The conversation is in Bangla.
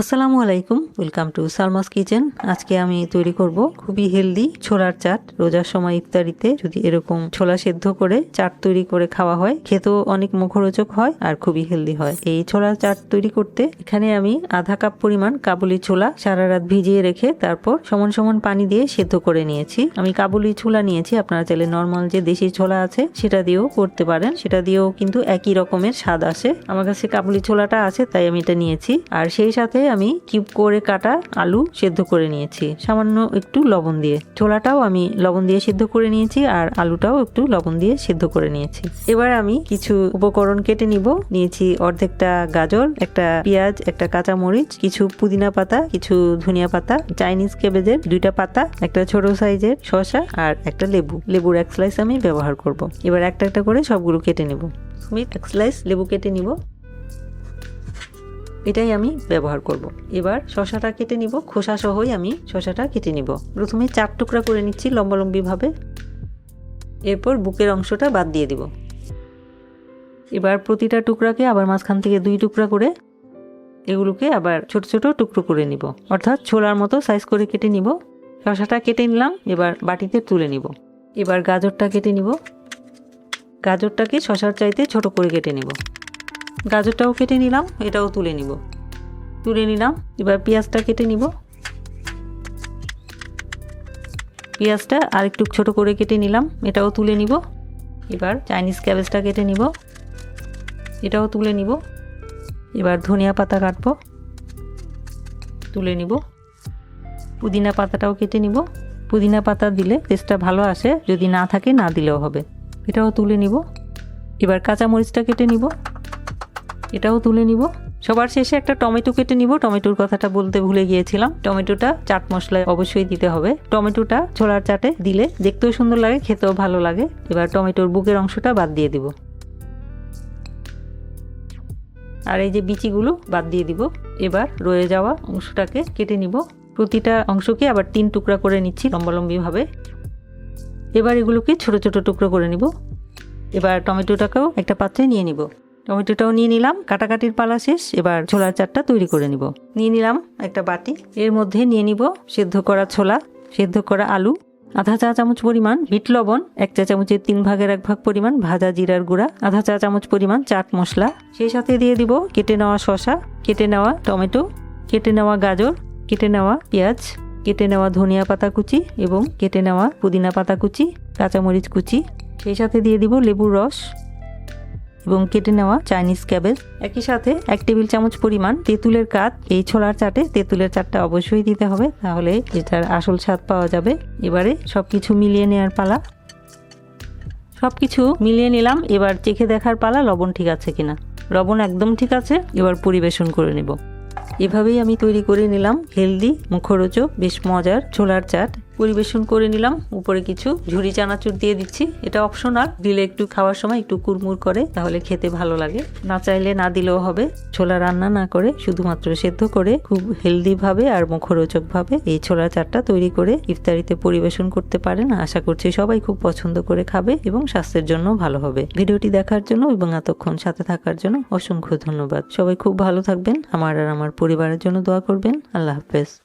আসসালামু আলাইকুম, ওয়েলকাম টু সালমাস কিচেন। আজকে আমি তৈরি করব খুবই হেলদি ছোলার চাট। রোজার সময় ইফতারিতে যদি এরকম ছোলা সেদ্ধ করে চাট তৈরি করে খাওয়া হয়, খেতেও অনেক মুখরোচক হয় আর খুবই হেলদি হয়। এই ছোলার চাট তৈরি করতে এখানে আমি আধা কাপ পরিমাণ কাবুলি ছোলা সারা রাত ভিজিয়ে রেখে তারপর সমান সমান পানি দিয়ে সেদ্ধ করে নিয়েছি। আমি কাবুলি ছোলা নিয়েছি, আপনারা চাইলে নর্মাল যে দেশি ছোলা আছে সেটা দিয়েও করতে পারেন। সেটা দিয়েও কিন্তু একই রকমের স্বাদ আসে। আমার কাছে কাবুলি ছোলাটা আছে, তাই আমি এটা নিয়েছি। আর সেই সাথে আমি কিউব করে কাটা আলু সেদ্ধ করে নিয়েছি। সামান্য একটু লবণ দিয়ে। ছোলাটাও আমি লবণ দিয়ে সেদ্ধ করে নিয়েছি আর আলুটাও একটু লবণ দিয়ে সেদ্ধ করে নিয়েছি। এবার আমি কিছু উপকরণ কেটে নিব। নিয়েছি অর্ধেকটা গাজর, একটা পেঁয়াজ, একটা কাঁচা মরিচ কিছু পুদিনা পাতা, কিছু ধনিয়া পাতা, চাইনিজ কেবেজের দুইটা পাতা, একটা ছোট সাইজের শসা আর একটা লেবু। লেবুর এক স্লাইস আমি ব্যবহার করব। এবার একটা একটা করে সবগুলো কেটে নেব। এক স্লাইস লেবু কেটে নিব। এটাই আমি ব্যবহার করব। এবার শশাটা কেটে নিব। খোসা সহই আমি শশাটা কেটে নিব। প্রথমে চার টুকরা করে নিচ্ছি লম্বালম্বিভাবে। এরপর বুকের অংশটা বাদ দিয়ে দিব। এবার প্রতিটা টুকরাকে আবার মাঝখান থেকে দুই টুকরা করে এগুলোকে আবার ছোট ছোট টুকরো করে নিব। অর্থাৎ ছোলার মতো সাইজ করে কেটে নিব। শশাটা কেটে নিলাম। এবার বাটিতে তুলে নিব। এবার গাজরটা কেটে নিব। গাজরটাকে শশার চাইতে ছোট করে কেটে নিব। গাজরটাও কেটে নিলাম, এটাও তুলে নিব। তুলে নিলাম, এবার পেঁয়াজটা কেটে নিব। পেঁয়াজটা আর একটু ছোট করে কেটে নিলাম, এটাও তুলে নিব। এবার চাইনিজ ক্যাবেজটা কেটে নিব। এটাও তুলে নিব। এবার ধনিয়া পাতা কাটব। তুলে নিব। পুদিনা পাতাটাও কেটে নিব। পুদিনা পাতা দিলে টেস্টটা ভালো আসে, যদি না থাকে না দিলেও হবে। এটাও তুলে নিব। এবার কাঁচামরিচটা কেটে নিব। এটাও তুলে নিব। সবার শেষে একটা টমেটো কেটে নিব। টমেটোর কথাটা বলতে ভুলে গিয়েছিলাম। টমেটোটা চাট মশলায় অবশ্যই দিতে হবে। টমেটোটা ছোলার চাটে দিলে দেখতেও সুন্দর লাগে, খেতেও ভালো লাগে। এবার টমেটোর বুকের অংশটা বাদ দিয়ে দিব। আর এই যে বিচিগুলো বাদ দিয়ে দিব। এবার রয়ে যাওয়া অংশটাকে কেটে নিব। প্রতিটা অংশকে আবার তিন টুকরা করে নিচ্ছি লম্বালম্বিভাবে। এবার এগুলোকে ছোট ছোট টুকরো করে নিব। এবার টমেটোটাকেও একটা পাত্রে নিয়ে নিব। টমেটোটাও নিয়ে নিলাম, কাটাকাটির পালা শেষ, এবার ছোলার চাটটা তৈরি করে নিব। নিয়ে নিলাম একটা বাটি, এর মধ্যে নিয়ে নিব সেদ্ধ করা ছোলা, সেদ্ধ করা আলু, আধা চা চামচ পরিমাণ বিট লবণ, এক চা চামচের তিন ভাগের এক ভাগ পরিমাণ ভাজা জিরার গুঁড়া, আধা চা চামচ পরিমাণ চাট মশলা। সেই সাথে দিয়ে দিব কেটে নেওয়া শশা কেটে নেওয়া টমেটো, কেটে নেওয়া গাজর, কেটে নেওয়া পেঁয়াজ, কেটে নেওয়া ধনিয়া পাতা কুচি এবং কেটে নেওয়া পুদিনা পাতা কুচি, কাঁচামরিচ কুচি। সেই সাথে দিয়ে দিব লেবুর রস। এবং কেটে নেওয়া চাইনিজ ক্যাবেজ। একই সাথে এক টেবিল চামচ পরিমাণ তেঁতুলের কাঠ। এই ছোলার চাটে তেঁতুলের চাটটা অবশ্যই দিতে হবে, তাহলে এটার আসল স্বাদ পাওয়া যাবে। এবারে সব কিছু মিলিয়ে নেওয়ার পালা। সব কিছু মিলিয়ে নিলাম, এবার চেখে দেখার পালা লবণ ঠিক আছে কিনা। লবণ একদম ঠিক আছে, এবার পরিবেশন করে নেব। এভাবেই আমি তৈরি করে নিলাম হেলদি মুখরোচক, বেশ মজার ছোলার চাট। পরিবেশন করে নিলাম। উপরে কিছু ঝুড়ি চানাচুর দিয়ে দিচ্ছি। এটা অপশনাল দিলে একটু খাওয়ার সময় একটু কুরমুর করে, তাহলে খেতে ভালো লাগে। না চাইলে না দিলেও হবে। ছোলা রান্না না করে, শুধুমাত্র সেদ্ধ করে, খুব হেলদি ভাবে আর মুখরোচক ভাবে এই ছোলা চাটটা তৈরি করে ইফতারিতে পরিবেশন করতে পারেন। আশা করছি সবাই খুব পছন্দ করে খাবে এবং স্বাস্থ্যের জন্য ভালো হবে। ভিডিওটি দেখার জন্য এবং এতক্ষণ সাথে থাকার জন্য অসংখ্য ধন্যবাদ। সবাই খুব ভালো থাকবেন। আমার আর আমার পরিবারের জন্য দোয়া করবেন। আল্লাহ হাফেজ।